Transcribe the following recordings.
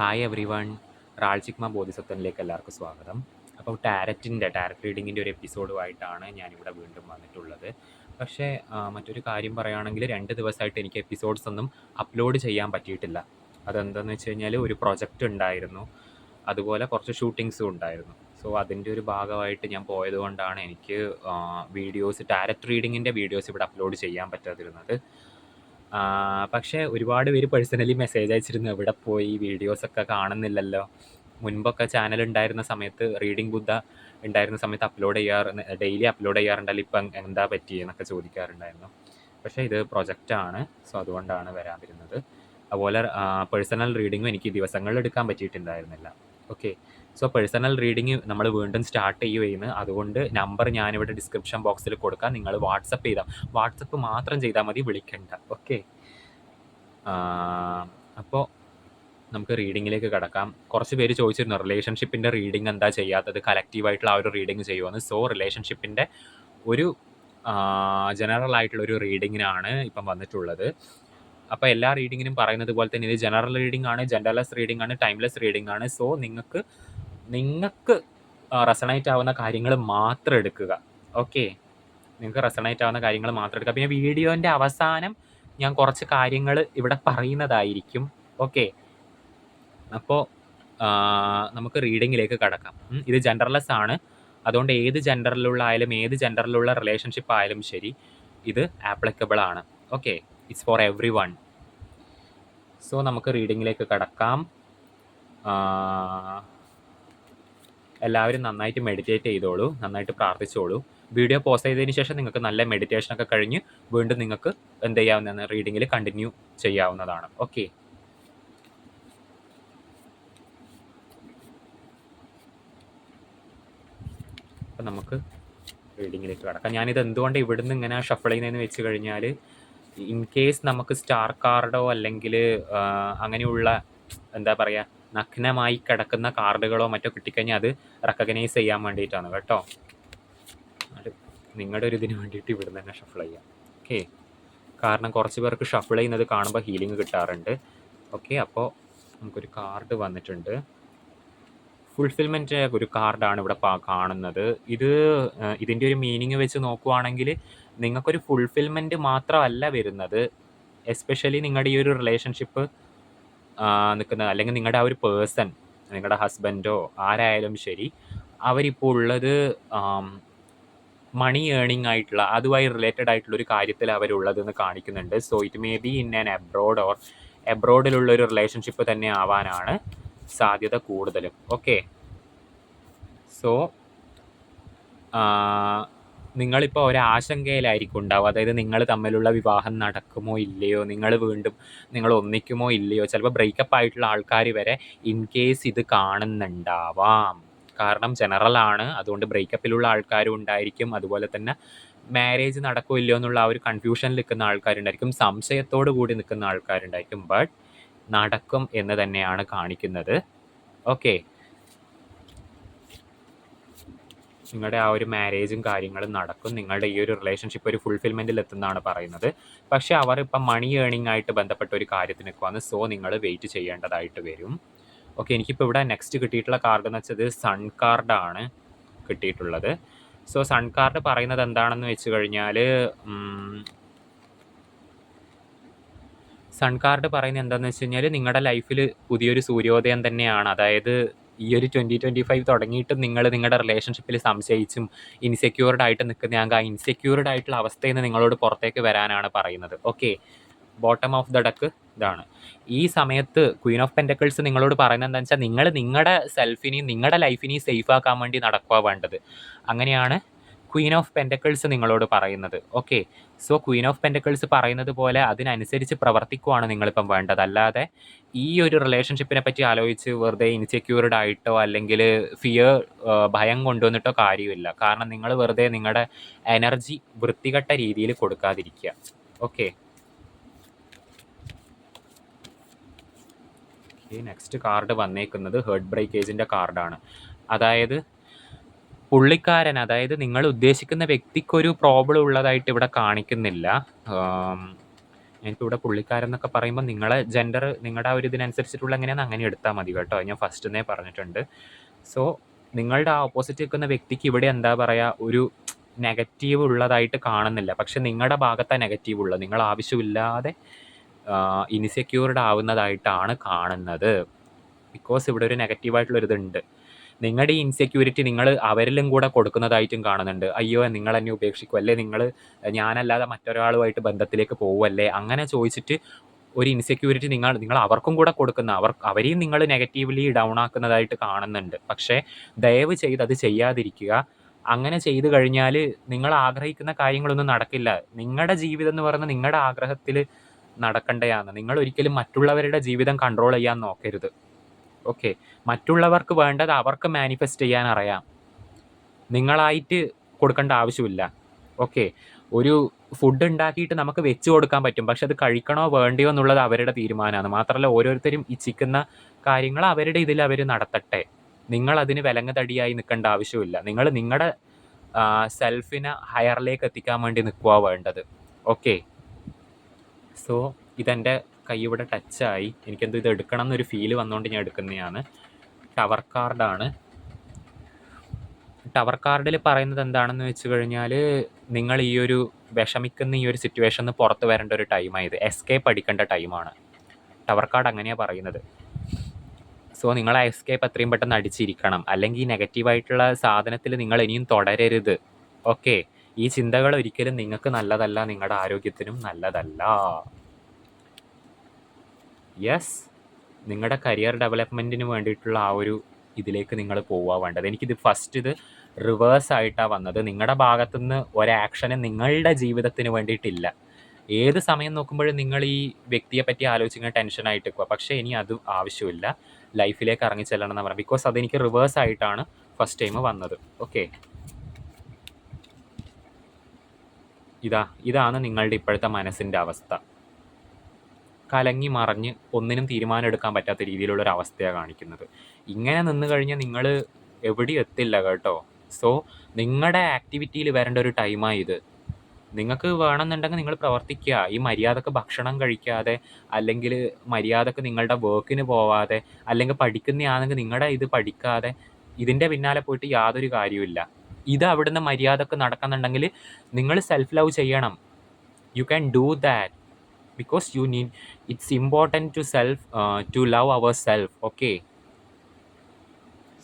Hi everyone റാൾചിക്മ ബോധിസത്വനിലേക്ക് എല്ലാവർക്കും സ്വാഗതം. അപ്പോൾ ടാരറ്റിന്റെ ടാരറ്റ് റീഡിങ്ങിന്റെ ഒരു എപ്പിസോഡുമായിട്ടാണ് ഞാനിവിടെ വീണ്ടും വന്നിട്ടുള്ളത്. പക്ഷേ മറ്റൊരു കാര്യം പറയുകയാണെങ്കിൽ രണ്ട് ദിവസമായിട്ട് എനിക്ക് എപ്പിസോഡ്സ് ഒന്നും അപ്ലോഡ് ചെയ്യാൻ പറ്റിയിട്ടില്ല. അതെന്താണെന്ന് വെച്ച് കഴിഞ്ഞാൽ ഒരു പ്രൊജക്റ്റ് ഉണ്ടായിരുന്നു. അതുപോലെ കുറച്ച് ഷൂട്ടിങ്സും ഉണ്ടായിരുന്നു. സോ അതിന്റെ ഒരു ഭാഗമായിട്ട് ഞാൻ പോയതുകൊണ്ടാണ് എനിക്ക് വീഡിയോസ് ടാരറ്റ് റീഡിങ്ങിന്റെ വീഡിയോസ് ഇവിടെ അപ്ലോഡ് ചെയ്യാൻ പറ്റാതിരുന്നത്. പക്ഷേ ഒരുപാട് പേര് പേഴ്സണലി മെസ്സേജ് അയച്ചിരുന്നു. എവിടെ പോയി? വീഡിയോസൊക്കെ കാണുന്നില്ലല്ലോ. മുൻപൊക്കെ ചാനൽ ഉണ്ടായിരുന്ന സമയത്ത് റീഡിംഗ് ബുദ്ധ ഉണ്ടായിരുന്ന സമയത്ത് അപ്ലോഡ് ചെയ്യാറ് ഡെയിലി അപ്ലോഡ് ചെയ്യാറുണ്ടല്ലോ. ഇപ്പം എന്താ പറ്റിയെന്നൊക്കെ ചോദിക്കാറുണ്ടായിരുന്നു. പക്ഷേ ഇത് പ്രൊജക്റ്റാണ് സോ അതുകൊണ്ടാണ് വരാതിരുന്നത്. അതുപോലെ പേഴ്സണൽ റീഡിങ്ങും എനിക്ക് ദിവസങ്ങളിൽ എടുക്കാൻ പറ്റിയിട്ടുണ്ടായിരുന്നില്ല. ഓക്കെ സോ പേഴ്സണൽ റീഡിങ് നമ്മൾ വീണ്ടും സ്റ്റാർട്ട് ചെയ്യുകയാണ്. അതുകൊണ്ട് നമ്പർ ഞാനിവിടെ ഡിസ്ക്രിപ്ഷൻ ബോക്സിൽ കൊടുക്കാം. നിങ്ങൾ വാട്സപ്പ് ചെയ്താൽ വാട്സപ്പ് മാത്രം ചെയ്താൽ മതി വിളിക്കണ്ട. ഓക്കെ അപ്പോൾ നമുക്ക് റീഡിങ്ങിലേക്ക് കിടക്കാം. കുറച്ച് പേര് ചോദിച്ചിരുന്നു റിലേഷൻഷിപ്പിന്റെ റീഡിങ് എന്താ ചെയ്യാത്തത്? കലക്റ്റീവായിട്ടുള്ള ആ ഒരു റീഡിങ് ചെയ്യുമെന്ന് സോ റിലേഷൻഷിപ്പിന്റെ ഒരു ജനറൽ ആയിട്ടുള്ള ഒരു റീഡിങ്ങിനാണ് ഇപ്പം വന്നിട്ടുള്ളത്. അപ്പോൾ എല്ലാ റീഡിങ്ങിനും പറയുന്നത് പോലെ തന്നെ ഇത് ജനറൽ റീഡിംഗ് ആണ് ജെൻഡർലെസ് റീഡിംഗ് ആണ് ടൈംലെസ് റീഡിംഗ് ആണ്. സോ നിങ്ങൾക്ക് നിങ്ങൾക്ക് റെസണേറ്റ് ആവുന്ന കാര്യങ്ങൾ മാത്രം എടുക്കുക. ഓക്കെ നിങ്ങൾക്ക് റെസണേറ്റ് ആവുന്ന കാര്യങ്ങൾ മാത്രം എടുക്കുക. പിന്നെ വീഡിയോന്റെ അവസാനം ഞാൻ കുറച്ച് കാര്യങ്ങൾ ഇവിടെ പറയുന്നതായിരിക്കും. ഓക്കെ അപ്പോൾ നമുക്ക് റീഡിങ്ങിലേക്ക് കടക്കാം. ഇത് ജെൻഡർലെസ് ആണ്. അതുകൊണ്ട് ഏത് ജെൻഡറിലുള്ള ആയാലും ഏത് ജെൻഡറിലുള്ള റിലേഷൻഷിപ്പ് ആയാലും ശരി ഇത് ആപ്ലിക്കബിൾ ആണ്. Okay it's for everyone so നമുക്ക് റീഡിങ്ങിലേക്ക് കടക്കാം. എല്ലാവരും നന്നായിട്ട് മെഡിറ്റേറ്റ് ചെയ്തോളൂ നന്നായിട്ട് പ്രാർത്ഥിച്ചോളൂ. വീഡിയോ പോസ്റ്റ് ചെയ്തതിന് ശേഷം നിങ്ങൾക്ക് നല്ല മെഡിറ്റേഷൻ ഒക്കെ കഴിഞ്ഞ് വീണ്ടും നിങ്ങൾക്ക് എന്ത് ചെയ്യാവുന്നതാണ്? റീഡിങ്ങിൽ കണ്ടിന്യൂ ചെയ്യാവുന്നതാണ്. ഓക്കെ അപ്പം നമുക്ക് റീഡിങ്ങിലേക്ക് കടക്കാം. ഞാനിത് എന്തുകൊണ്ട് ഇവിടുന്ന് ഇങ്ങനെ ഷഫിൾ ചെയ്യുന്നതെന്ന് വെച്ച് കഴിഞ്ഞാൽ ഇൻ കേസ് നമുക്ക് സ്റ്റാർ കാർഡോ അല്ലെങ്കിൽ അങ്ങനെയുള്ള എന്താ പറയുക നഗ്നമായി കിടക്കുന്ന കാർഡുകളോ മറ്റോ കിട്ടിക്കഴിഞ്ഞാൽ അത് റെക്കഗ്നൈസ് ചെയ്യാൻ വേണ്ടിയിട്ടാണ് കേട്ടോ. നിങ്ങളുടെ ഒരു ഇതിന് വേണ്ടിയിട്ട് ഇവിടുന്ന് തന്നെ ഷഫിൾ ചെയ്യാം. ഓക്കെ കാരണം കുറച്ച് പേർക്ക് ഷഫിൾ ചെയ്യുന്നത് കാണുമ്പോൾ ഹീലിംഗ് കിട്ടാറുണ്ട്. ഓക്കെ അപ്പോൾ നമുക്കൊരു കാർഡ് വന്നിട്ടുണ്ട്. ഫുൾഫിൽമെന്റ് ഒരു കാർഡാണ് ഇവിടെ കാണുന്നത്. ഇത് ഇതിന്റെ ഒരു മീനിങ് വെച്ച് നോക്കുവാണെങ്കിൽ നിങ്ങൾക്കൊരു ഫുൾഫിൽമെന്റ് മാത്രമല്ല വരുന്നത്. എസ്പെഷ്യലി നിങ്ങളുടെ ഈ ഒരു റിലേഷൻഷിപ്പ് നിൽക്കുന്ന അല്ലെങ്കിൽ നിങ്ങളുടെ ആ ഒരു പേഴ്സൺ നിങ്ങളുടെ ഹസ്ബൻഡോ ആരായാലും ശരി അവരിപ്പോൾ ഉള്ളത് മണി ഏണിംഗ് ആയിട്ടുള്ള അതുമായി റിലേറ്റഡ് ആയിട്ടുള്ള ഒരു കാര്യത്തിൽ അവരുള്ളതെന്ന് കാണിക്കുന്നുണ്ട്. So it may be in an abroad or എബ്രോഡിലുള്ള ഒരു റിലേഷൻഷിപ്പ് തന്നെ ആവാനാണ് സാധ്യത കൂടുതലും. ഓക്കെ സോ നിങ്ങളിപ്പോൾ ഒരാശങ്കയിലായിരിക്കും ഉണ്ടാവുക. അതായത് നിങ്ങൾ തമ്മിലുള്ള വിവാഹം നടക്കുമോ ഇല്ലയോ? നിങ്ങൾ വീണ്ടും നിങ്ങൾ ഒന്നിക്കുമോ ഇല്ലയോ? ചിലപ്പോൾ ബ്രേക്കപ്പ് ആയിട്ടുള്ള ആൾക്കാർ വരെ ഇൻ കേസ് ഇത് കാണുന്നുണ്ടാവാം. കാരണം ജനറൽ ആണ്. അതുകൊണ്ട് ബ്രേക്കപ്പിലുള്ള ആൾക്കാരും ഉണ്ടായിരിക്കും. അതുപോലെ തന്നെ മാരേജ് നടക്കുമോ ഇല്ലയോ എന്നുള്ള ആ ഒരു കൺഫ്യൂഷനിൽ നിൽക്കുന്ന ആൾക്കാരുണ്ടായിരിക്കും. സംശയത്തോടു കൂടി നിൽക്കുന്ന ആൾക്കാരുണ്ടായിരിക്കും. ബട്ട് നടക്കും എന്ന് തന്നെയാണ് കാണിക്കുന്നത്. ഓക്കെ നിങ്ങളുടെ ആ ഒരു മാരേജും കാര്യങ്ങളും നടക്കും. നിങ്ങളുടെ ഈ ഒരു റിലേഷൻഷിപ്പ് ഒരു ഫുൾഫിൽമെന്റിൽ എത്തുന്നതാണ് പറയുന്നത്. പക്ഷേ അവർ ഇപ്പം മണി ഏണിംഗ് ആയിട്ട് ബന്ധപ്പെട്ട ഒരു കാര്യത്തിന് നിൽക്കുവാണ് സോ നിങ്ങൾ വെയിറ്റ് ചെയ്യേണ്ടതായിട്ട് വരും. ഓക്കെ എനിക്കിപ്പോൾ ഇവിടെ നെക്സ്റ്റ് കിട്ടിയിട്ടുള്ള കാർഡ് എന്ന് വെച്ചത് സൺ കാർഡാണ് കിട്ടിയിട്ടുള്ളത്. സോ സൺ കാർഡ് പറയുന്നത് എന്താണെന്ന് വെച്ച് കഴിഞ്ഞാൽ സൺ കാർഡ് പറയുന്നത് എന്താണെന്ന് വെച്ച് കഴിഞ്ഞാൽ നിങ്ങളുടെ ലൈഫിൽ പുതിയൊരു സൂര്യോദയം തന്നെയാണ്. അതായത് ഈ ഒരു ട്വന്റി ട്വന്റി ഫൈവ് തുടങ്ങിയിട്ടും നിങ്ങൾ നിങ്ങളുടെ റിലേഷൻഷിപ്പിൽ സംശയിച്ചും ഇൻസെക്യൂർഡ് ആയിട്ട് നിൽക്കുന്ന ഞങ്ങൾക്ക് ആ ഇൻസെക്യൂർഡ് ആയിട്ടുള്ള അവസ്ഥയിൽ നിന്ന് നിങ്ങളോട് പുറത്തേക്ക് വരാനാണ് പറയുന്നത്. Okay bottom of the deck ഇതാണ്. ഈ സമയത്ത് ക്വീൻ ഓഫ് പെന്റക്കിൾസ് നിങ്ങളോട് പറയുന്നത് എന്താണെന്ന് വെച്ചാൽ നിങ്ങൾ നിങ്ങളുടെ സെൽഫിനെയും നിങ്ങളുടെ ലൈഫിനെയും സേഫ് ആക്കാൻ വേണ്ടി നടക്കുക വേണ്ടത്. അങ്ങനെയാണ് ക്വീൻ ഓഫ് പെന്റക്കിൾസ് നിങ്ങളോട് പറയുന്നത്. Okay so queen of pentacles പറയുന്നത് പോലെ അതിനനുസരിച്ച് പ്രവർത്തിക്കുവാണ് നിങ്ങളിപ്പം വേണ്ടത്. അല്ലാതെ ഈ ഒരു റിലേഷൻഷിപ്പിനെ പറ്റി ആലോചിച്ച് വെറുതെ ഇൻസെക്യൂർഡ് ആയിട്ടോ അല്ലെങ്കിൽ ഫിയർ ഭയം കൊണ്ടുവന്നിട്ടോ കാര്യമില്ല. കാരണം നിങ്ങൾ വെറുതെ നിങ്ങളുടെ എനർജി വൃത്തികെട്ട രീതിയിൽ കൊടുക്കാതിരിക്കുക. ഓക്കെ നെക്സ്റ്റ് കാർഡ് വന്നേക്കുന്നത് ഹേർട്ട് ബ്രേക്കേജിന്റെ കാർഡാണ് അതായത് പുള്ളിക്കാരൻ അതായത് നിങ്ങൾ ഉദ്ദേശിക്കുന്ന വ്യക്തിക്കൊരു പ്രോബ്ലം ഉള്ളതായിട്ട് ഇവിടെ കാണിക്കുന്നില്ല. എനിക്കിവിടെ എന്നൊക്കെ പറയുമ്പോൾ നിങ്ങളെ ജെൻഡർ നിങ്ങളുടെ ആ ഒരു ഇതിനനുസരിച്ചിട്ടുള്ള എങ്ങനെയാണ് അങ്ങനെ എടുത്താൽ മതി കേട്ടോ. ഞാൻ ഫസ്റ്റ് തന്നെ പറഞ്ഞിട്ടുണ്ട്. സോ നിങ്ങളുടെ ആ ഓപ്പോസിറ്റ് നിൽക്കുന്ന വ്യക്തിക്ക് ഇവിടെ എന്താ പറയുക ഒരു നെഗറ്റീവ് ഉള്ളതായിട്ട് കാണുന്നില്ല. പക്ഷെ നിങ്ങളുടെ ഭാഗത്താണ് നെഗറ്റീവ് ഉള്ളത്. നിങ്ങൾ ആവശ്യമില്ലാതെ ഇൻസെക്യൂർഡ് ആവുന്നതായിട്ടാണ് കാണുന്നത്. ബിക്കോസ് ഇവിടെ ഒരു നെഗറ്റീവായിട്ടുള്ളൊരിതുണ്ട് നിങ്ങളുടെ ഈ ഇൻസെക്യൂരിറ്റി നിങ്ങൾ അവരിലും കൂടെ കൊടുക്കുന്നതായിട്ടും കാണുന്നുണ്ട്. അയ്യോ നിങ്ങൾ എന്നെ ഉപേക്ഷിക്കും അല്ലേ? നിങ്ങൾ ഞാനല്ലാതെ മറ്റൊരാളുമായിട്ട് ബന്ധത്തിലേക്ക് പോകുമല്ലേ അങ്ങനെ ചോദിച്ചിട്ട് ഒരു ഇൻസെക്യൂരിറ്റി നിങ്ങൾ നിങ്ങൾ അവർക്കും കൂടെ കൊടുക്കുന്ന അവർ അവരെയും നിങ്ങൾ നെഗറ്റീവ്ലി ഡൗൺ ആക്കുന്നതായിട്ട് കാണുന്നുണ്ട്. പക്ഷേ ദയവ് ചെയ്ത് അത് ചെയ്യാതിരിക്കുക. അങ്ങനെ ചെയ്തു കഴിഞ്ഞാൽ നിങ്ങൾ ആഗ്രഹിക്കുന്ന കാര്യങ്ങളൊന്നും നടക്കില്ല. നിങ്ങളുടെ ജീവിതം എന്ന് പറയുന്നത് നിങ്ങളുടെ ആഗ്രഹത്തിൽ നടക്കണ്ടയാണ്. നിങ്ങൾ ഒരിക്കലും മറ്റുള്ളവരുടെ ജീവിതം കൺട്രോൾ ചെയ്യാൻ നോക്കരുത്. ഓക്കെ. മറ്റുള്ളവർക്ക് വേണ്ടത് അവർക്ക് മാനിഫെസ്റ്റ് ചെയ്യാൻ അറിയാം. നിങ്ങളായിട്ട് കൊടുക്കേണ്ട ആവശ്യമില്ല. ഓക്കെ. ഒരു ഫുഡ് ഉണ്ടാക്കിയിട്ട് നമുക്ക് വെച്ച് കൊടുക്കാൻ പറ്റും. പക്ഷെ അത് കഴിക്കണോ വേണ്ടയോ എന്നുള്ളത് അവരുടെ തീരുമാനമാണ്. മാത്രമല്ല ഓരോരുത്തരും ഇച്ഛിക്കുന്ന കാര്യങ്ങൾ അവരുടെ ഇതിൽ അവർ നടത്തട്ടെ. നിങ്ങൾ അതിന് വിലങ്ങതടിയായി നിൽക്കേണ്ട ആവശ്യമില്ല. നിങ്ങൾ നിങ്ങളുടെ സെൽഫിനെ ഹയറിലേക്ക് എത്തിക്കാൻ വേണ്ടി നിൽക്കുക വേണ്ടത്. ഓക്കെ. സോ ഇതെന്റെ കൈ ഇവിടെ ടച്ചായി. എനിക്കെന്തോ ഇത് എടുക്കണം എന്നൊരു ഫീൽ വന്നുകൊണ്ട് ഞാൻ എടുക്കുന്നതാണ്. ടവർ കാർഡാണ് ടവർ കാർഡിൽ പറയുന്നത് എന്താണെന്ന് വെച്ച് കഴിഞ്ഞാൽ നിങ്ങൾ ഈ ഒരു വിഷമിക്കുന്ന ഈ ഒരു സിറ്റുവേഷനിൽ നിന്ന് പുറത്ത് വരേണ്ട ഒരു ടൈമായത് എസ്കേപ്പ് അടിക്കേണ്ട ടൈമാണ് ടവർ കാർഡ് അങ്ങനെയാണ് പറയുന്നത്. സോ നിങ്ങൾ ആ എസ്കേപ്പ് എത്രയും പെട്ടെന്ന് അടിച്ചിരിക്കണം. അല്ലെങ്കിൽ നെഗറ്റീവായിട്ടുള്ള സാധനത്തിൽ നിങ്ങൾ ഇനിയും തുടരരുത്. ഓക്കെ ഈ ചിന്തകൾ ഒരിക്കലും നിങ്ങൾക്ക് നല്ലതല്ല നിങ്ങളുടെ ആരോഗ്യത്തിനും നല്ലതല്ല. യെസ് നിങ്ങളുടെ കരിയർ ഡെവലപ്മെന്റിന് വേണ്ടിയിട്ടുള്ള ആ ഒരു ഇതിലേക്ക് നിങ്ങൾ പോവുക വേണ്ടത്. എനിക്കിത് ഫസ്റ്റ് ഇത് റിവേഴ്സ് ആയിട്ടാണ് വന്നത്. നിങ്ങളുടെ ഭാഗത്തുനിന്ന് ഒരാക്ഷന് നിങ്ങളുടെ ജീവിതത്തിന് വേണ്ടിയിട്ടില്ല. ഏത് സമയം നോക്കുമ്പോഴും നിങ്ങൾ ഈ വ്യക്തിയെ പറ്റി ആലോചിക്കുന്ന ടെൻഷനായിട്ട് എടുക്കുക പക്ഷേ ഇനി അത് ആവശ്യമില്ല. ലൈഫിലേക്ക് ഇറങ്ങി ചെല്ലണം എന്ന് പറയാം. ബിക്കോസ് അതെനിക്ക് റിവേഴ്സ് ആയിട്ടാണ് ഫസ്റ്റ് ടൈം വന്നത്. ഓക്കെ ഇതാ ഇതാണ് നിങ്ങളുടെ ഇപ്പോഴത്തെ മനസ്സിന്റെ അവസ്ഥ. കലങ്ങി മറിഞ്ഞ് ഒന്നിനും തീരുമാനം എടുക്കാൻ പറ്റാത്ത രീതിയിലുള്ള ഒരു അവസ്ഥയാണ് കാണിക്കുന്നത്. ഇങ്ങനെ നിന്ന് കഴിഞ്ഞാൽ നിങ്ങൾ എവിടെയും എത്തില്ല കേട്ടോ. സോ നിങ്ങളുടെ ആക്ടിവിറ്റിയിൽ വരേണ്ട ഒരു ടൈമാണ് ഇത്. നിങ്ങൾക്ക് വേണമെന്നുണ്ടെങ്കിൽ നിങ്ങൾ പ്രവർത്തിക്കുക. ഈ മര്യാദയ്ക്ക് ഭക്ഷണം കഴിക്കാതെ അല്ലെങ്കിൽ മര്യാദയ്ക്ക് നിങ്ങളുടെ വർക്കിന് പോവാതെ അല്ലെങ്കിൽ പഠിക്കുന്നയാണെങ്കിൽ നിങ്ങളുടെ ഇത് പഠിക്കാതെ ഇതിന്റെ പിന്നാലെ പോയിട്ട് യാതൊരു കാര്യവുമില്ല. ഇത് അവിടുന്ന് മര്യാദയ്ക്ക് നടക്കുന്നുണ്ടെങ്കിൽ നിങ്ങൾ സെൽഫ് ലവ് ചെയ്യണം. You can do that because you need it's important to self uh, to love ourself okay?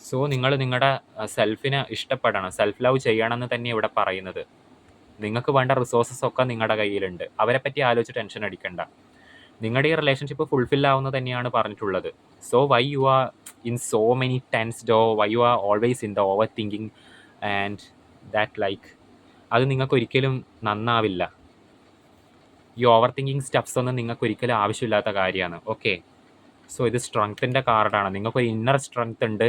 So നിങ്ങൾ നിങ്ങളുടെ സെൽഫിനെ ഇഷ്ടപ്പെടണം. സെൽഫ് ലവ് ചെയ്യണമെന്ന് തന്നെ ഇവിടെ പറയുന്നത്. നിങ്ങൾക്ക് വേണ്ട റിസോഴ്സസ് ഒക്കെ നിങ്ങളുടെ കയ്യിലുണ്ട്. അവരെ പറ്റി ആലോചിച്ച് ടെൻഷൻ അടിക്കണ്ട. നിങ്ങളുടെ ഈ റിലേഷൻഷിപ്പ് ഫുൾഫിൽ ആവുന്നത് തന്നെയാണ് പറഞ്ഞിട്ടുള്ളത്. So why you are in so many tensed oh why you are always in the overthinking and that like അത് നിങ്ങൾക്ക് ഒരിക്കലും നന്നാവില്ല. ഈ ഓവർ തിങ്കിങ് സ്റ്റെപ്സ് ഒന്നും നിങ്ങൾക്ക് ഒരിക്കലും ആവശ്യമില്ലാത്ത കാര്യമാണ്. ഓക്കെ സോ ഇത് സ്ട്രെങ്ത്തിന്റെ കാർഡാണ് നിങ്ങൾക്കൊരു ഇന്നർ സ്ട്രെങ്ത് ഉണ്ട്.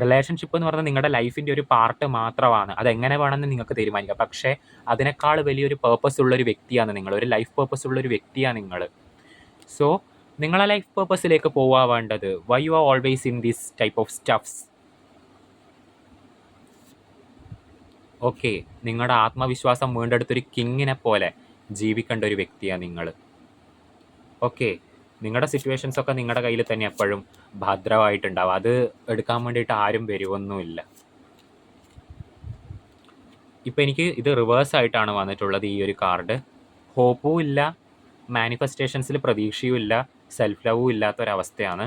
റിലേഷൻഷിപ്പ് എന്ന് പറഞ്ഞാൽ നിങ്ങളുടെ ലൈഫിന്റെ ഒരു പാർട്ട് മാത്രമാണ്. അതെങ്ങനെ വേണമെന്ന് നിങ്ങൾക്ക് തീരുമാനിക്കാം. പക്ഷേ അതിനേക്കാൾ വലിയൊരു പേർപ്പസ് ഉള്ളൊരു വ്യക്തിയാണ് നിങ്ങൾ. ഒരു ലൈഫ് പേർപ്പസ് ഉള്ളൊരു വ്യക്തിയാണ് നിങ്ങൾ സോ നിങ്ങളെ ലൈഫ് പേർപ്പസിലേക്ക് പോവാ വേണ്ടത്. Why you are always in these type of stuffs okay നിങ്ങളുടെ ആത്മവിശ്വാസം വീണ്ടെടുത്തൊരു കിങ്ങിനെ പോലെ. ജീവിക്കേണ്ട ഒരു വ്യക്തിയാണ് നിങ്ങൾ ഓക്കെ നിങ്ങളുടെ സിറ്റുവേഷൻസ് ഒക്കെ നിങ്ങളുടെ കയ്യിൽ തന്നെ എപ്പോഴും ഭദ്രമായിട്ടുണ്ടാവും. അത് എടുക്കാൻ വേണ്ടിയിട്ട് ആരും വരുമൊന്നുമില്ല ഇപ്പം എനിക്ക് ഇത് റിവേഴ്സ് ആയിട്ടാണ് വന്നിട്ടുള്ളത് ഈ ഒരു കാർഡ് ഹോപ്പും ഇല്ല മാനിഫെസ്റ്റേഷൻസിൽ പ്രതീക്ഷയും ഇല്ല സെൽഫ് ലവും ഇല്ലാത്തൊരവസ്ഥയാണ്.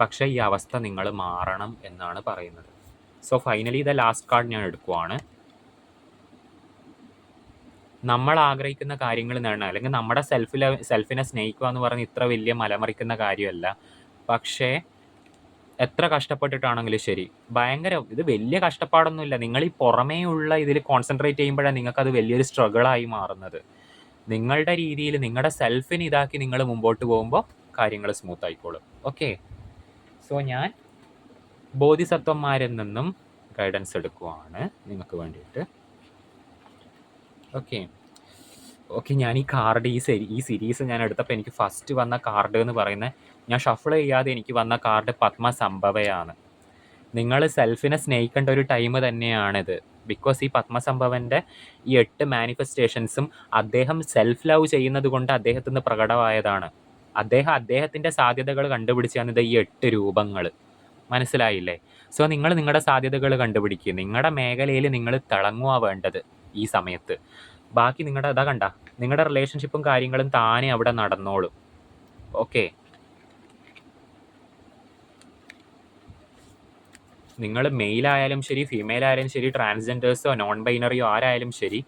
പക്ഷേ ഈ അവസ്ഥ നിങ്ങൾ മാറണം എന്നാണ് പറയുന്നത്. So finally the last card ഞാൻ എടുക്കുവാണ്. നമ്മൾ ആഗ്രഹിക്കുന്ന കാര്യങ്ങൾ നേടണം അല്ലെങ്കിൽ നമ്മുടെ സെൽഫിൽ സെൽഫിനെ സ്നേഹിക്കുക എന്ന് പറഞ്ഞ് ഇത്ര വലിയ മലമറിക്കുന്ന കാര്യമല്ല. പക്ഷേ എത്ര കഷ്ടപ്പെട്ടിട്ടാണെങ്കിലും ശരി. ഭയങ്കര ഇത് വലിയ കഷ്ടപ്പാടൊന്നുമില്ല. നിങ്ങൾ ഈ പുറമേ ഉള്ള ഇതിൽ കോൺസെൻട്രേറ്റ് ചെയ്യുമ്പോഴാണ് നിങ്ങൾക്കത് വലിയൊരു സ്ട്രഗിളായി മാറുന്നത്. നിങ്ങളുടെ രീതിയിൽ നിങ്ങളുടെ സെൽഫിന് ഇതാക്കി നിങ്ങൾ മുമ്പോട്ട് പോകുമ്പോൾ കാര്യങ്ങൾ സ്മൂത്ത് ആയിക്കോളും. ഓക്കെ സോ ഞാൻ ബോധിസത്വന്മാരിൽ നിന്നും ഗൈഡൻസ് എടുക്കുവാണ്. നിങ്ങൾക്ക് വേണ്ടിയിട്ട് ഓക്കെ. ഓക്കെ ഞാൻ ഈ കാർഡ് ഈ സെരി ഈ സീരീസ് ഞാൻ എടുത്തപ്പോൾ എനിക്ക് ഫസ്റ്റ് വന്ന കാർഡ് എന്ന് പറയുന്നത് ഞാൻ ഷഫിൾ ചെയ്യാതെ എനിക്ക് വന്ന കാർഡ് പത്മ സംഭവയാണ്. നിങ്ങൾ സെൽഫിനെ സ്നേഹിക്കേണ്ട ഒരു ടൈം തന്നെയാണിത്. ബിക്കോസ് ഈ പത്മസംഭവന്റെ ഈ എട്ട് മാനിഫെസ്റ്റേഷൻസും അദ്ദേഹം സെൽഫ് ലവ് ചെയ്യുന്നത് കൊണ്ട് അദ്ദേഹത്തിന് പ്രകടമായതാണ്. അദ്ദേഹം അദ്ദേഹത്തിന്റെ സാധ്യതകൾ കണ്ടുപിടിച്ചാണ് ഈ എട്ട് രൂപങ്ങൾ മനസ്സിലായില്ലേ? സോ നിങ്ങൾ നിങ്ങളുടെ സാധ്യതകൾ കണ്ടുപിടിക്കുക നിങ്ങളുടെ മേഖലയിൽ നിങ്ങൾ തിളങ്ങുക വേണ്ടത് ഈ സമയത്ത്. ബാക്കി നിങ്ങളുടെ അതാ കണ്ട നിങ്ങളുടെ റിലേഷൻഷിപ്പും കാര്യങ്ങളും താനെ അവിടെ നടന്നോളും. ഓക്കെ നിങ്ങൾ മെയിൽ ആയാലും ശരി ഫീമെയിൽ ആയാലും ശരി ട്രാൻസ്ജെൻഡേഴ്സോ നോൺ ബൈനറിയോ ആരായാലും ശരി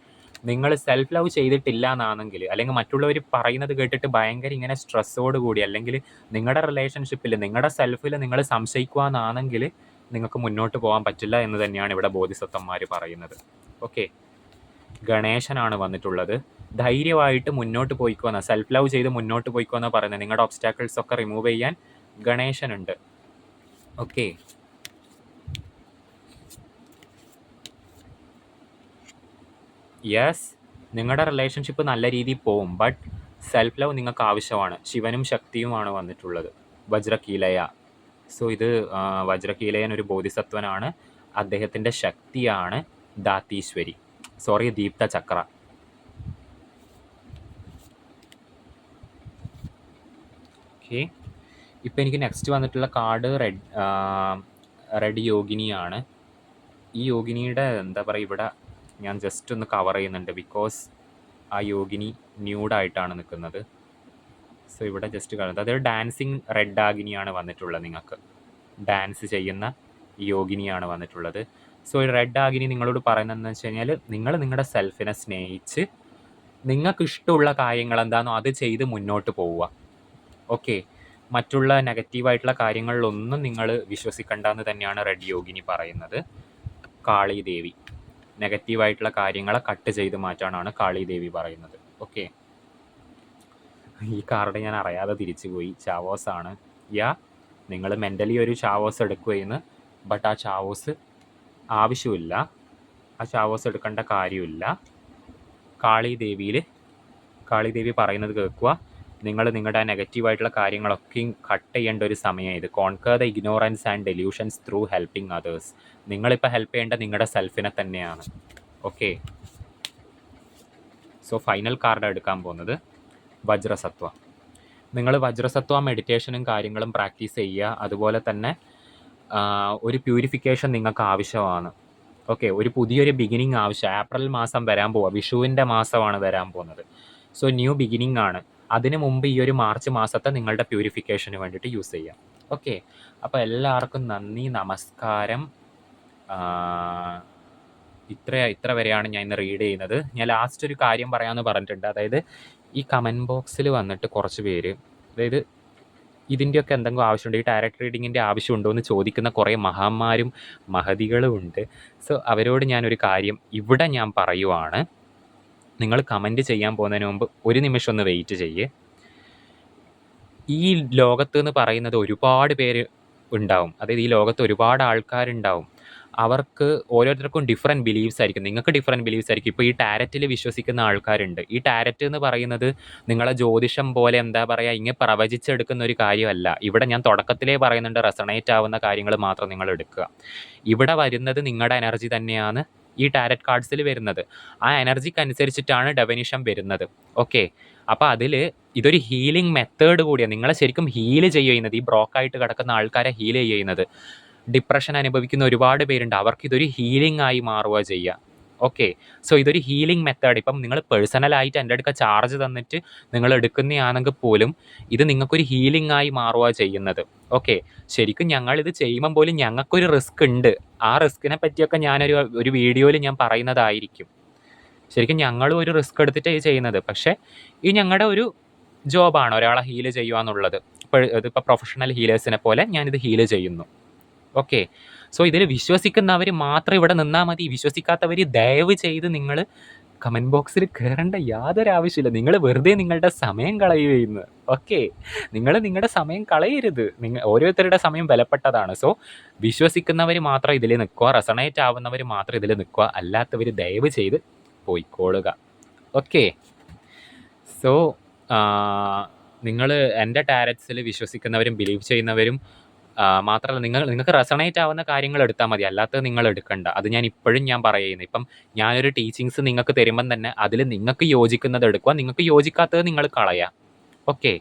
നിങ്ങൾ സെൽഫ് ലവ് ചെയ്തിട്ടില്ല എന്നാണെങ്കിൽ അല്ലെങ്കിൽ മറ്റുള്ളവർ പറയുന്നത് കേട്ടിട്ട് ഭയങ്കര ഇങ്ങനെ സ്ട്രെസ്സോട് കൂടി അല്ലെങ്കിൽ നിങ്ങളുടെ റിലേഷൻഷിപ്പിൽ നിങ്ങളുടെ സെൽഫിൽ നിങ്ങൾ സംശയിക്കുക എന്നാണെങ്കിൽ നിങ്ങൾക്ക് മുന്നോട്ട് പോകാൻ പറ്റില്ല എന്ന് തന്നെയാണ് ഇവിടെ ബോധിസത്വന്മാർ പറയുന്നത്. ഓക്കെ ഗണേശനാണ് വന്നിട്ടുള്ളത്. ധൈര്യമായിട്ട് മുന്നോട്ട് പോയിക്കോന്ന സെൽഫ് ലവ് ചെയ്ത് മുന്നോട്ട് പോയിക്കോന്ന പറയുന്നത്. നിങ്ങളുടെ ഒബ്സ്റ്റാക്കിൾസ് ഒക്കെ റിമൂവ് ചെയ്യാൻ ഗണേശനുണ്ട്. ഓക്കെ യെസ് നിങ്ങളുടെ റിലേഷൻഷിപ്പ് നല്ല രീതിയിൽ പോവും ബട്ട് സെൽഫ് ലവ് നിങ്ങൾക്ക് ആവശ്യമാണ്. ശിവനും ശക്തിയുമാണ് വന്നിട്ടുള്ളത് വജ്രകീലയ. സോ ഇത് വജ്രകീലയൻ ഒരു ബോധിസത്വനാണ് അദ്ദേഹത്തിന്റെ ശക്തിയാണ് ദാത്തീശ്വരി. സോറി ദീപ്ത ചക്ര ഓക്കെ ഇപ്പം എനിക്ക് നെക്സ്റ്റ് വന്നിട്ടുള്ള കാർഡ് റെഡ് റെഡ് യോഗിനിയാണ്. ഈ യോഗിനിയുടെ എന്താ പറയുക ഇവിടെ ഞാൻ ജസ്റ്റ് ഒന്ന് കവർ ചെയ്യുന്നുണ്ട് ബിക്കോസ് ആ യോഗിനി ന്യൂഡായിട്ടാണ് നിൽക്കുന്നത്. സോ ഇവിടെ ജസ്റ്റ് കാണുന്നത്. അതൊരു ഡാൻസിങ് റെഡ് ആഗിനിയാണ് വന്നിട്ടുള്ളത് നിങ്ങൾക്ക്. ഡാൻസ് ചെയ്യുന്ന യോഗിനിയാണ് വന്നിട്ടുള്ളത്. സോ ഈ റെഡ് ആഗിനി നിങ്ങളോട് പറയുന്നതെന്ന് വെച്ച് കഴിഞ്ഞാൽ നിങ്ങൾ നിങ്ങളുടെ സെൽഫിനെ സ്നേഹിച്ച് നിങ്ങൾക്ക് ഇഷ്ടമുള്ള കാര്യങ്ങൾ എന്താണോ അത് ചെയ്ത് മുന്നോട്ട് പോവുക. ഓക്കെ മറ്റുള്ള നെഗറ്റീവായിട്ടുള്ള കാര്യങ്ങളിലൊന്നും നിങ്ങൾ വിശ്വസിക്കണ്ട എന്ന് തന്നെയാണ് റെഡ് യോഗിനി പറയുന്നത്. കാളി ദേവി നെഗറ്റീവായിട്ടുള്ള കാര്യങ്ങളെ കട്ട് ചെയ്ത് മാറ്റാനാണ് കാളി ദേവി പറയുന്നത്. ഓക്കെ? ഈ കാർഡ് ഞാൻ അറിയാതെ തിരിച്ചു പോയി. ചാവോസ് ആണ്. യാ നിങ്ങൾ മെന്റലി ഒരു ചാവോസ് എടുക്കുകയെന്ന് ബട്ട് ആ ചാവോസ് ആവശ്യമില്ല. ആ ചാവോസ് എടുക്കേണ്ട കാര്യമില്ല. കാളി ദേവിയിൽ കാളി ദേവി പറയുന്നത് കേൾക്കുക. നിങ്ങൾ നിങ്ങളുടെ നെഗറ്റീവായിട്ടുള്ള കാര്യങ്ങളൊക്കെയും കട്ട് ചെയ്യേണ്ട ഒരു സമയം ഇത് conquer the ignorance and delusions through helping others നിങ്ങളിപ്പോൾ ഹെൽപ്പ് ചെയ്യേണ്ട നിങ്ങളുടെ സെൽഫിനെ തന്നെയാണ്. ഓക്കെ സോ ഫൈനൽ കാർഡ് എടുക്കാൻ പോകുന്നത്. വജ്രസത്വ. നിങ്ങൾ വജ്രസത്വ മെഡിറ്റേഷനും കാര്യങ്ങളും പ്രാക്ടീസ് ചെയ്യുക. അതുപോലെ തന്നെ ഒരു പ്യൂരിഫിക്കേഷൻ നിങ്ങൾക്ക് ആവശ്യമാണ്. ഓക്കെ ഒരു പുതിയൊരു ബിഗിനിങ് ആവശ്യം. ഏപ്രിൽ മാസം വരാൻ പോവുക. വിഷുവിന്റെ മാസമാണ് വരാൻ പോകുന്നത്. സോ ന്യൂ ബിഗിനിങ് ആണ്. അതിന് മുമ്പ് ഈ ഒരു മാർച്ച് മാസത്തെ നിങ്ങളുടെ പ്യൂരിഫിക്കേഷന് വേണ്ടിയിട്ട് യൂസ് ചെയ്യാം. ഓക്കെ? അപ്പോൾ എല്ലാവർക്കും നന്ദി നമസ്കാരം. ഇത്ര ഇത്ര വരെയാണ് ഞാൻ ഇന്ന് റീഡ് ചെയ്യുന്നത്. ഞാൻ ലാസ്റ്റ് ഒരു കാര്യം പറയാമെന്ന് പറഞ്ഞിട്ടുണ്ട്. അതായത് ഈ കമന്റ് ബോക്സിൽ വന്നിട്ട് കുറച്ച് പേര് അതായത് ഇതിന്റെയൊക്കെ എന്തെങ്കിലും ആവശ്യമുണ്ട് ഈ ഡയറക്റ്റ് റീഡിങ്ങിന്റെ ആവശ്യമുണ്ടോ എന്ന് ചോദിക്കുന്ന കുറേ മഹാന്മാരും മഹതികളും ഉണ്ട്. സോ അവരോട് ഞാനൊരു കാര്യം ഇവിടെ ഞാൻ പറയുവാണ്. നിങ്ങൾ കമന്റ് ചെയ്യാൻ പോകുന്നതിന് മുമ്പ് ഒരു നിമിഷം ഒന്ന് വെയിറ്റ് ചെയ്യേ. ഈ ലോകത്ത് എന്ന് പറയുന്നത് ഒരുപാട് പേര് ഉണ്ടാവും. അതായത് ഈ ലോകത്ത് ഒരുപാട് ആൾക്കാരുണ്ടാവും. അവർക്ക് ഓരോരുത്തർക്കും ഡിഫറെന്റ് ബിലീവ്സ് ആയിരിക്കും. നിങ്ങൾക്ക് ഡിഫറെന്റ് ബിലീവ്സ് ആയിരിക്കും. ഇപ്പോൾ ഈ ടാരറ്റിൽ വിശ്വസിക്കുന്ന ആൾക്കാരുണ്ട്. ഈ ടാരറ്റ് എന്ന് പറയുന്നത് നിങ്ങളെ ജ്യോതിഷം പോലെ എന്താ പറയുക ഇങ്ങനെ പ്രവചിച്ചെടുക്കുന്ന ഒരു കാര്യമല്ല. ഇവിടെ ഞാൻ തുടക്കത്തിലേ പറയുന്നുണ്ട് റെസണേറ്റ് ആവുന്ന കാര്യങ്ങൾ മാത്രം നിങ്ങൾ എടുക്കുക. ഇവിടെ വരുന്നത് നിങ്ങളുടെ എനർജി തന്നെയാണ്. ഈ ടാരറ്റ് കാർഡ്സിൽ വരുന്നത്. ആ എനർജിക്ക് അനുസരിച്ചിട്ടാണ് വരുന്നത്. ഓക്കെ അപ്പോൾ അതിൽ ഇതൊരു ഹീലിംഗ് മെത്തേഡ് കൂടിയാണ് നിങ്ങളെ ശരിക്കും ഹീൽ ചെയ്യുന്നത് ഈ ബ്രോക്കായിട്ട് കിടക്കുന്ന ആൾക്കാരെ ഹീൽ ചെയ്യുന്നത്. ഡിപ്രഷൻ അനുഭവിക്കുന്ന ഒരുപാട് പേരുണ്ട്. അവർക്ക് ഇതൊരു ഹീലിംഗ് ആയി മാറുക ചെയ്യുക ഓക്കെ സോ ഇതൊരു ഹീലിംഗ് മെത്തേഡ് ഇപ്പം നിങ്ങൾ പേഴ്സണലായിട്ട് എന്റെ അടുക്ക ചാർജ് തന്നിട്ട് നിങ്ങൾ എടുക്കുന്നതാണെങ്കിൽ പോലും ഇത് നിങ്ങൾക്കൊരു ഹീലിംഗ് ആയി മാറുക ചെയ്യുന്നത്. ഓക്കെ ശരിക്കും ഞങ്ങൾ ഇത് ചെയ്യുമ്പം പോലും ഞങ്ങൾക്കൊരു റിസ്ക് ഉണ്ട്. ആ റിസ്കിനെ പറ്റിയൊക്കെ ഞാനൊരു ഒരു വീഡിയോയിൽ ഞാൻ പറയുന്നതായിരിക്കും. ശരിക്കും ഞങ്ങളും ഒരു റിസ്ക് എടുത്തിട്ടാണ് ഇത് ചെയ്യുന്നത്. പക്ഷേ ഈ ഞങ്ങളുടെ ഒരു ജോബാണ് ഒരാളെ ഹീൽ ചെയ്യുക എന്നുള്ളത് ഇപ്പോൾ ഇതിപ്പോൾ പ്രൊഫഷണൽ ഹീലേഴ്സിനെ പോലെ ഞാനിത് ഹീൽ ചെയ്യുന്നു. ഓക്കെ സോ ഇതിൽ വിശ്വസിക്കുന്നവർ മാത്രം ഇവിടെ നിന്നാൽ മതി. വിശ്വസിക്കാത്തവർ ദയവ് ചെയ്ത് നിങ്ങൾ കമന്റ് ബോക്സിൽ കയറേണ്ട യാതൊരു ആവശ്യമില്ല. നിങ്ങൾ വെറുതെ നിങ്ങളുടെ സമയം കളയുകയെന്ന്. ഓക്കെ നിങ്ങൾ നിങ്ങളുടെ സമയം കളയരുത്. നിങ്ങൾ ഓരോരുത്തരുടെ സമയം വിലപ്പെട്ടതാണ് സോ വിശ്വസിക്കുന്നവർ മാത്രം ഇതിൽ നിൽക്കുക. റെസണേറ്റ് ആവുന്നവർ മാത്രം ഇതിൽ നിൽക്കുക. അല്ലാത്തവർ ദയവ് ചെയ്ത് പോയിക്കോളുക. ഓക്കെ സോ നിങ്ങൾ എന്റെ ടാരറ്റ്സിൽ വിശ്വസിക്കുന്നവരും ബിലീവ് ചെയ്യുന്നവരും മാത്രമല്ല നിങ്ങൾ നിങ്ങൾക്ക് റെസണേറ്റ് ആവുന്ന കാര്യങ്ങൾ എടുത്താൽ മതി. അല്ലാത്തത് നിങ്ങൾ എടുക്കണ്ട. അത് ഞാൻ ഇപ്പോഴും ഞാൻ പറയുന്നത് ഇപ്പം ഞാനൊരു ടീച്ചിങ്സ് നിങ്ങൾക്ക് തരുമ്പം തന്നെ അതിൽ നിങ്ങൾക്ക് യോജിക്കുന്നത് എടുക്കുക നിങ്ങൾക്ക് യോജിക്കാത്തത് നിങ്ങൾ കളയാം. ഓക്കെ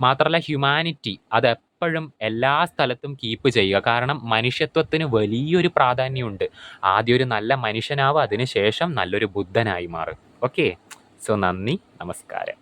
മാത്രമല്ല ഹ്യൂമാനിറ്റി അത് എപ്പോഴും എല്ലാ സ്ഥലത്തും കീപ്പ് ചെയ്യുക. കാരണം മനുഷ്യത്വത്തിന് വലിയൊരു പ്രാധാന്യമുണ്ട്. ആദ്യം ഒരു നല്ല മനുഷ്യനാവുക അതിനുശേഷം നല്ലൊരു ബുദ്ധനായി മാറും. ഓക്കെ സോ നന്ദി. നമസ്കാരം.